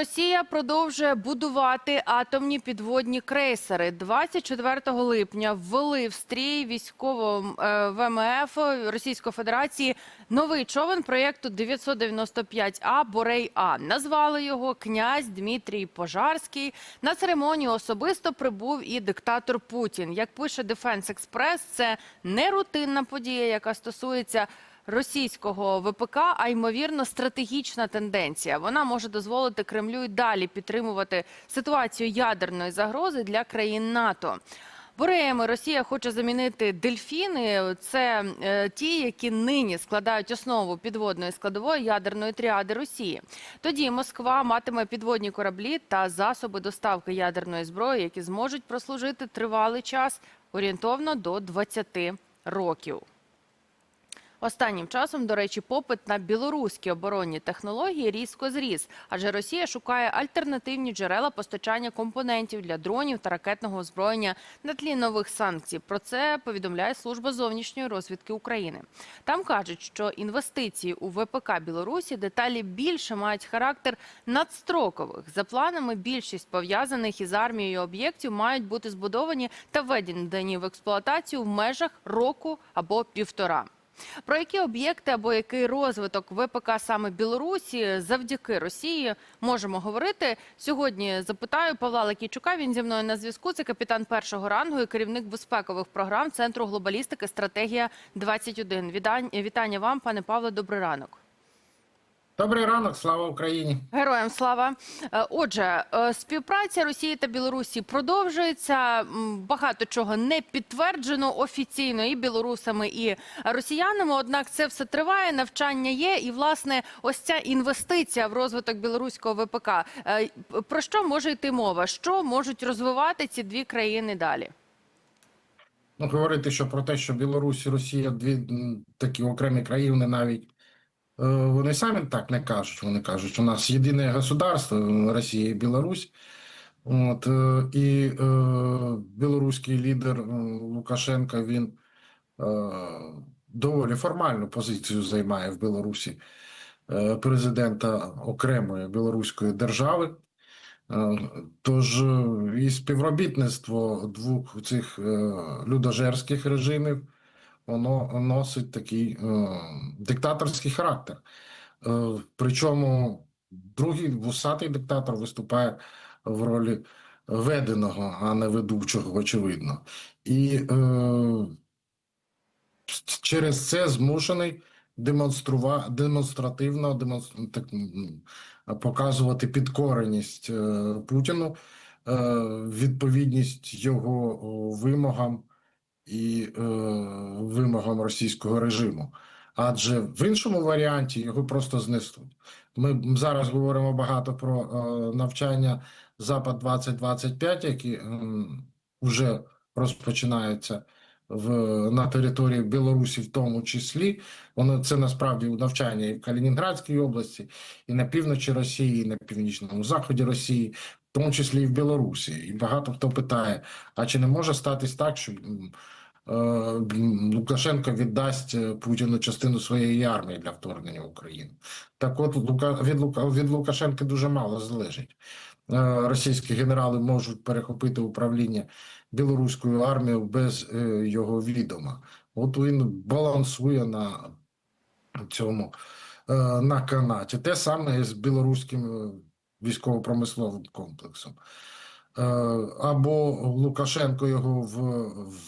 Росія продовжує будувати атомні підводні крейсери. 24 липня ввели в стрій військового е, ВМФ Російської Федерації новий човен проєкту 995А Борей А. Назвали його князь Дмитрій Пожарський. На церемонію особисто прибув і диктатор Путін. Як пише Defense Express, це не рутинна подія, яка стосується російського ВПК, а ймовірно стратегічна тенденція. Вона може дозволити Кремлю й далі підтримувати ситуацію ядерної загрози для країн НАТО. Бореями Росія хоче замінити дельфіни. Це е, ті, які нині складають основу підводної складової ядерної тріади Росії. Тоді Москва матиме підводні кораблі та засоби доставки ядерної зброї, які зможуть прослужити тривалий час орієнтовно до 20 років. Останнім часом, до речі, попит на білоруські оборонні технології різко зріс, адже Росія шукає альтернативні джерела постачання компонентів для дронів та ракетного озброєння на тлі нових санкцій. Про це повідомляє служба зовнішньої розвідки України. Там кажуть, що інвестиції у ВПК Білорусі деталі більше мають характер надстрокових. За планами, більшість пов'язаних із армією об'єктів мають бути збудовані та введені в експлуатацію в межах року або півтора. Про які об'єкти або який розвиток ВПК саме Білорусі завдяки Росії можемо говорити сьогодні? Запитаю Павла Лакійчука. Він зі мною на зв'язку. Це капітан першого рангу і керівник безпекових програм Центру глобалістики Стратегія 21 Вітання, вам, пане Павле. Добрий ранок. Добрий ранок, слава Україні. Героям слава. Е, Отже, е, співпраця Росії та Білорусі продовжується. Багато чого не підтверджено офіційно і білорусами, і росіянами. Однак це все триває, навчання є. І власне, ось ця інвестиція в розвиток білоруського ВПК. Е, Про що може йти мова? Що можуть розвивати ці дві країни далі? Ну, говорити, що про те, що Білорусь і Росія дві такі окремі країни навіть вони самі так не кажуть. Вони кажуть, що у нас єдине государство Росія і Білорусь. От, е, і е, білоруський лідер е, Лукашенко він е, доволі формальну позицію займає в Білорусі е, президента окремої білоруської держави. Е, Тож е, і співробітництво двох цих е, людожерських режимів воно носить такий е, диктаторський характер. Е, Причому другий вусатий диктатор виступає в ролі веденого, а не ведучого, очевидно. І е, через це змушений демонструвати демонстративно демонстр... так, показувати підкореність е, Путіну, е, відповідність його вимогам і е, вимогам російського режиму. Адже в іншому варіанті його просто знесуть. Ми зараз говоримо багато про е, навчання Запад 2025, які м, вже розпочинаються в на території Білорусі, в тому числі. Воно це насправді навчання і в Калінінградській області, і на півночі Росії, і на північному заході Росії, тому числі і в Білорусі. І багато хто питає: а чи не може статись так, що е, Лукашенко віддасть е, Путіну частину своєї армії для вторгнення в Україну? Так, от від від Лукашенка дуже мало залежить. Е, Російські генерали можуть перехопити управління білоруською армією без його відома. От він балансує на цьому на канаті. Те саме з білоруським військово-промисловим комплексом. Е, Або Лукашенко його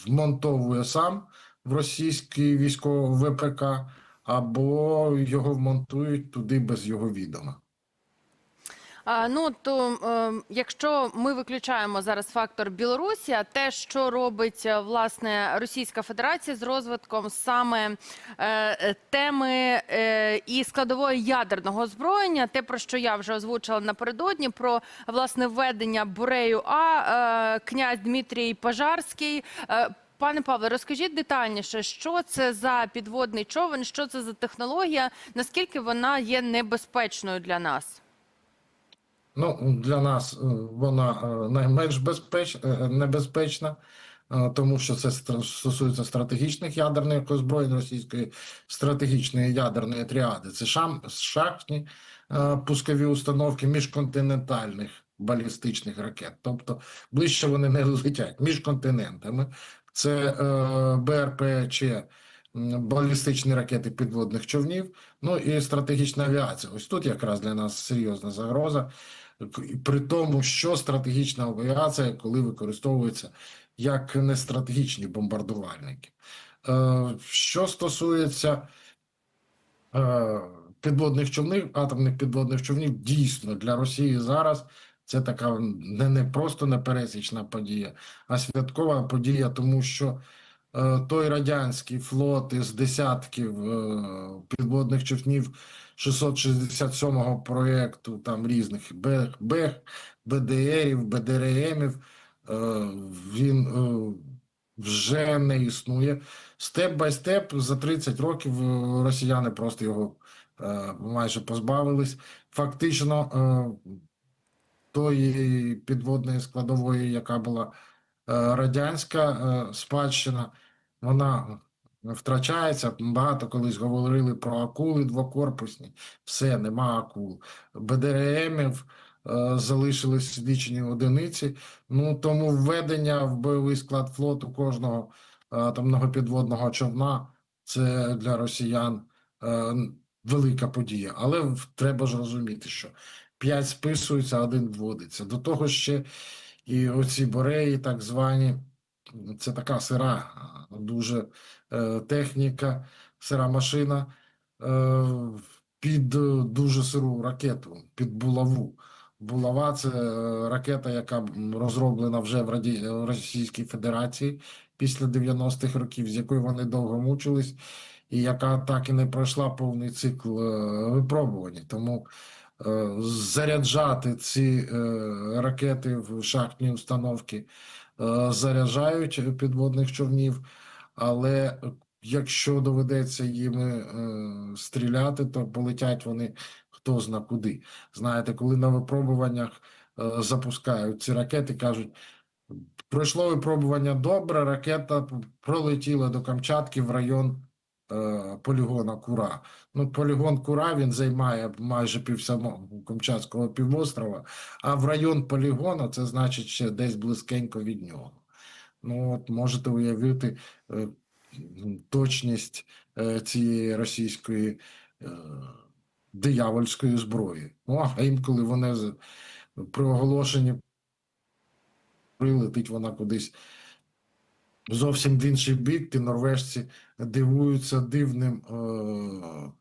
вмонтовує сам в російський військовий ВПК, або його вмонтують туди без його відома. Ну то е, якщо ми виключаємо зараз фактор Білорусі, а те, що робить е, власне Російська Федерація з розвитком саме е, теми е, і складової ядерного озброєння, те про що я вже озвучила напередодні, про власне введення бурею А князь Дмитрій Пожарський. Пане Павле, розкажіть детальніше, що це за підводний човен, що це за технологія, наскільки вона є небезпечною для нас? Ну, для нас е, вона е, найменш безпеч... е, небезпечна, тому що це стосується стратегічних ядерних озброєнь російської стратегічної ядерної тріади. Це шам... шахтні пускові установки міжконтинентальних балістичних ракет. Тобто ближче вони не летять між континентами. Це е, м, балістичні ракети підводних човнів, ну і стратегічна авіація. Ось тут якраз для нас серйозна загроза. При тому, що стратегічна авіація, коли використовується як нестратегічні бомбардувальники. Е, Що стосується е, підводних човнів, атомних підводних човнів, дійсно для Росії зараз це така не, не просто непересічна подія, а святкова подія, тому що той радянський флот із десятків е, підводних човнів 667-го проєкту, там різних БЕХ, БДРів, БДРМів, е, він е, вже не існує. Степ бай степ за 30 років е, росіяни просто його е, майже позбавились. Фактично, е, тої підводної складової, яка була е, радянська е, спадщина, вона втрачається. Багато колись говорили про акули двокорпусні. Все, нема акул. БДРМів е, залишились лічені одиниці. Ну тому введення в бойовий склад флоту кожного е, атомного підводного човна це для росіян е, велика подія. Але треба ж розуміти, що п'ять списуються, один вводиться. До того ще і оці бореї, так звані, це така сира, дуже е, техніка, сира машина е, під е, дуже сиру ракету, під булаву. Булава це е, ракета, яка розроблена вже в Раді... Російській Федерації після 90-х років, з якою вони довго мучились, і яка так і не пройшла повний цикл е, випробувань. Тому е, заряджати ці е, ракети в шахтні установки е, заряджають підводних човнів, але якщо доведеться їми е, стріляти, то полетять вони хто зна куди. Знаєте, коли на випробуваннях е, запускають ці ракети, кажуть. Пройшло випробування добре, ракета пролетіла до Камчатки в район е, полігона Кура. Ну, полігон Кура він займає майже пів самого Камчатського півострова, а в район полігону це значить ще десь близькенько від нього. Ну, от можете уявити е, точність е, цієї російської е, диявольської зброї. Ну, а інколи вони при оголошенні прилетить вона кудись зовсім в інший бік, ті норвежці дивуються дивним е,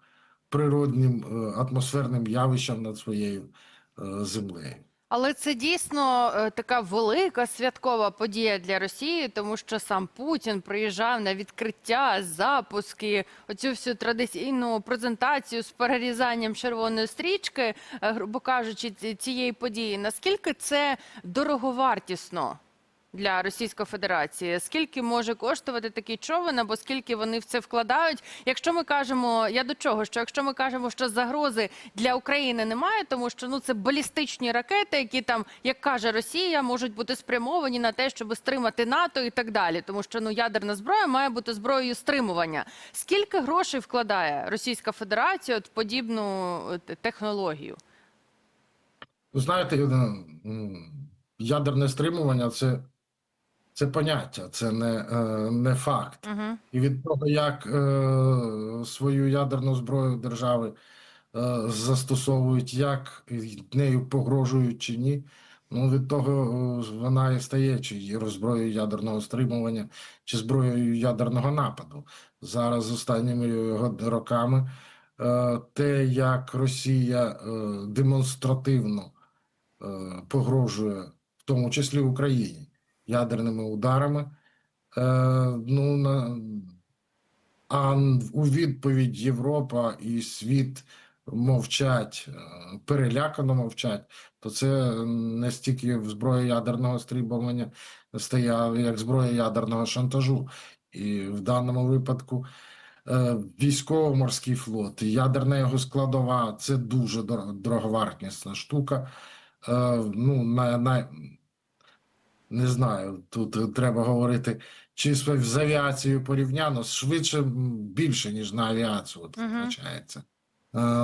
природним е, атмосферним явищем над своєю е, землею. Але це дійсно е, така велика святкова подія для Росії, тому що сам Путін приїжджав на відкриття, запуски, оцю всю традиційну презентацію з перерізанням червоної стрічки, грубо кажучи, цієї події. Наскільки це дороговартісно? Для Російської Федерації скільки може коштувати такий човен, або скільки вони в це вкладають? Якщо ми кажемо, я до чого? Що якщо ми кажемо, що загрози для України немає, тому що ну це балістичні ракети, які там, як каже Росія, можуть бути спрямовані на те, щоб стримати НАТО і так далі, тому що ну ядерна зброя має бути зброєю стримування. Скільки грошей вкладає Російська Федерація от подібну технологію? Ви знаєте, е, ядерне стримування це, це поняття, це не, е, не факт. Угу. І від того, як е, свою ядерну зброю держави е, застосовують, як нею погрожують чи ні, ну від того е, вона і стає чи є зброєю ядерного стримування, чи зброєю ядерного нападу. Зараз останніми роками е, те, як Росія е, демонстративно е, погрожує, в тому числі Україні, ядерними ударами. Е, ну, на, а у відповідь Європа і світ мовчать, е, перелякано мовчать, то це не стільки зброя ядерного стрибування стає, як зброя ядерного шантажу. І в даному випадку е, військово-морський флот, ядерна його складова це дуже дороговартісна штука. Е, ну, на, на, не знаю, тут треба говорити, чи з авіацією порівняно, швидше більше, ніж на авіацію от, Мгм. втрачається.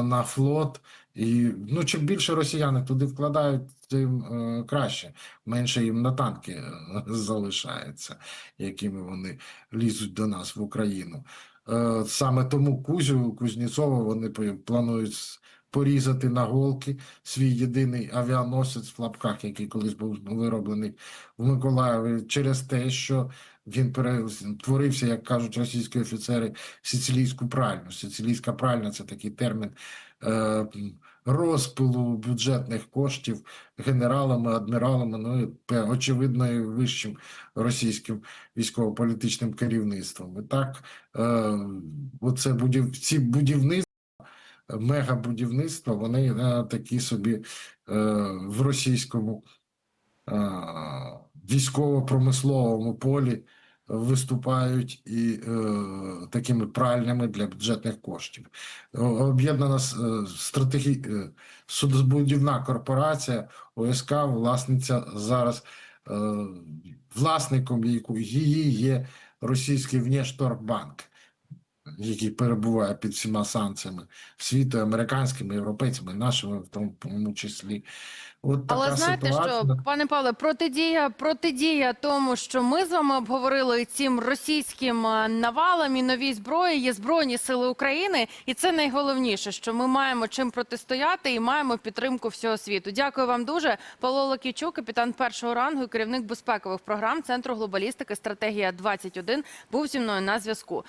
на флот. І ну, чим більше росіяни туди вкладають, тим е, краще. Менше їм на танки е, залишається, якими вони лізуть до нас в Україну. Е, Саме тому Кузю Кузнєцова вони планують порізати на голки свій єдиний авіаносець в лапках, який колись був вироблений в Миколаєві, через те, що він перетворився, як кажуть російські офіцери, в сицилійську пральню. Сицилійська пральня це такий термін е, розпилу бюджетних коштів генералами, адміралами, ну і очевидно, і вищим російським військово-політичним керівництвом. І так, е, оце будів, ці будівництва, мегабудівництва, вони е, такі собі е, в російському е, військово-промисловому полі виступають і такими пральнями для бюджетних коштів. Об'єднана стратегі... судозбудівна корпорація ОСК, власниця зараз власником її є російський Внешторгбанк, який перебуває під всіма санкціями світу, американськими, європейцями, нашими в тому, числі. От така Але знаєте, ситуація. що пане Павле, протидія протидія тому, що ми з вами обговорили цим російським навалам і новій зброї є збройні сили України, і це найголовніше, що ми маємо чим протистояти і маємо підтримку всього світу. Дякую вам дуже. Павло Лакійчук, капітан першого рангу і керівник безпекових програм Центру глобалістики стратегія 21 був зі мною на зв'язку.